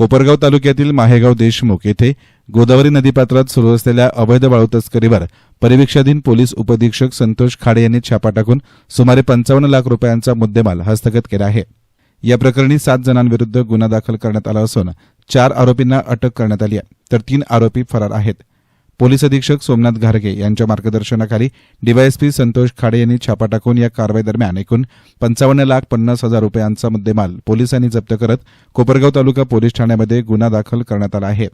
कोपरगाव तालुक्यातील माहेगाव देशमुख येथे गोदावरी नदीपात्रात सुरू असलेल्या अवैध वाळू तस्करीवर परिवीक्षाधीन पोलीस उपअधीक्षक संतोष खाडे यांनी छापा टाकून सुमारे पंचावन्न लाख रुपयांचा मुद्देमाल हस्तगत केला आहे. या प्रकरणी सात जणांविरुद्ध गुन्हा दाखल करण्यात आला असून चार आरोपींना अटक करण्यात आली आहे. तर तीन आरोपी फरार आहेत. पोलीस अधीक्षक सोमनाथ घारगे यांच्या मार्गदर्शनाखाली डीवायएसपी संतोष खाडे यांनी छापा टाकून या कारवाई दरम्यान एकूण पंचावन्न लाख पन्नास हजार रुपयांचा मुद्देमाल पोलिसांनी जप्त करत कोपरगाव तालुका पोलीस ठाण्यामध्ये गुन्हा दाखल करण्यात आला आहे.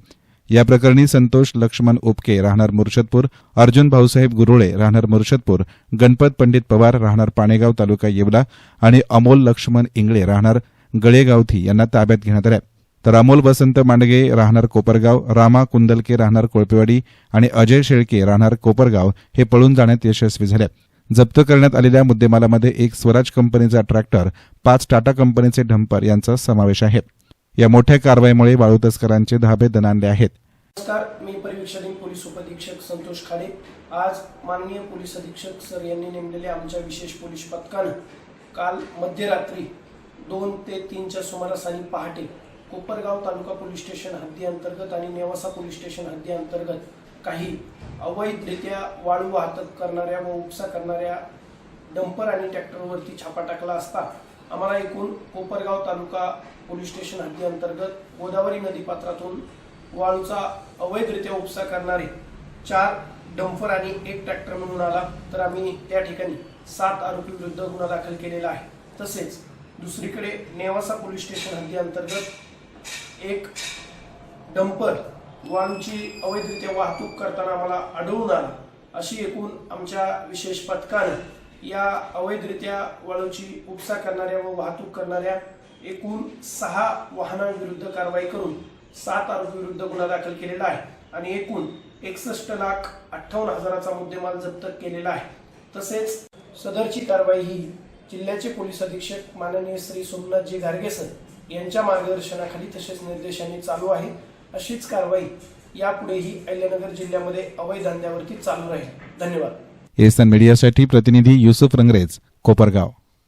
या प्रकरणी संतोष लक्ष्मण उपके राहणार मुर्शदपूर अर्जुन भाऊसाहेब गुरुळे राहणार मुर्शदपूर गणपत पंडित पवार राहणार पाणेगाव तालुका येवला आणि अमोल लक्ष्मण इंगळे राहणार गळेगावथी यांना ताब्यात घेण्यात आलं. तर अमोल वसंत मांडगे राहणार कोपरगाव रामा कुंदलके राहणार कोळपेवाडी आणि अजय शेळके राहणार कोपरगाव हे पळून जाण्यात यशस्वी झाले जप्त करण्यात आलेल्या मुद्देमालामध्ये एक स्वराज कंपनीचा ट्रॅक्टर पाच टाटा कंपनीचे डंपर यांचा समावेश आहे. या मोठ्या कारवाईमुळे वाळू तस्करांचे धाबे दणाणले आहेत. नमस्कार मी परिवीक्षाधीन पोलीस उपअधीक्षक संतोष खाडे. आज माननीय पोलीस अधीक्षक सर यांनी नेमलेल्या आमच्या विशेष पोलीस पथकानं काल मध्यरात्री दोन ते तीनच्या सुमारास आणि पहाटे कोपरगाव तालुका पोलीस स्टेशन हद्दी अंतर्गत आणि नेवासा पोलीस स्टेशन हद्दी अंतर्गत काही अवैधरित्या वाळू वाहतूक करणाऱ्या व उपसा करणाऱ्या डंपर आणि ट्रॅक्टरवरती छापा टाकला असता आम्हाला एकूण कोपरगाव तालुका पोलीस स्टेशन हद्दी अंतर्गत गोदावरी नदीपात्रातून वाळूचा अवैधरित्या उपसा करणारे चार डंपर आणि एक ट्रॅक्टर मिळून आला तर आम्ही त्या ठिकाणी सात आरोपी विरुद्ध गुन्हा दाखल केलेला आहे. तसेच दुसरीकडे नेवासा पोलीस स्टेशन हद्दी अंतर्गत एक डंपर वाळूची अवैधरित्या वाहतूक करताना आम्हाला आढळून आली. अशी एकूण आमच्या विशेष पथकानं या अवैधरित्या वाळूची उपसा करणाऱ्या व वाहतूक करणाऱ्या एकूण सहा वाहनांविरुद्ध कारवाई करून सात आरोपीविरुद्ध गुन्हा दाखल केलेला आहे आणि एकूण एकसष्ट लाख अठ्ठावन्न हजाराचा मुद्देमाल जप्त केलेला आहे. तसेच सदरची कारवाई ही जिल्ह्याचे पोलीस अधीक्षक माननीय श्री सोमनाथजी घारगेसर यांच्या मार्गदर्शनाखाली तसेच निर्देशांनी चालू आहे. अशीच कारवाई यापुढेही अहिल्यानगर जिल्ह्यामध्ये अवैध धंद्यावरती चालू राहील. धन्यवाद. एसन मीडियासाठी प्रतिनिधी युसुफ रंगरेज कोपरगाव.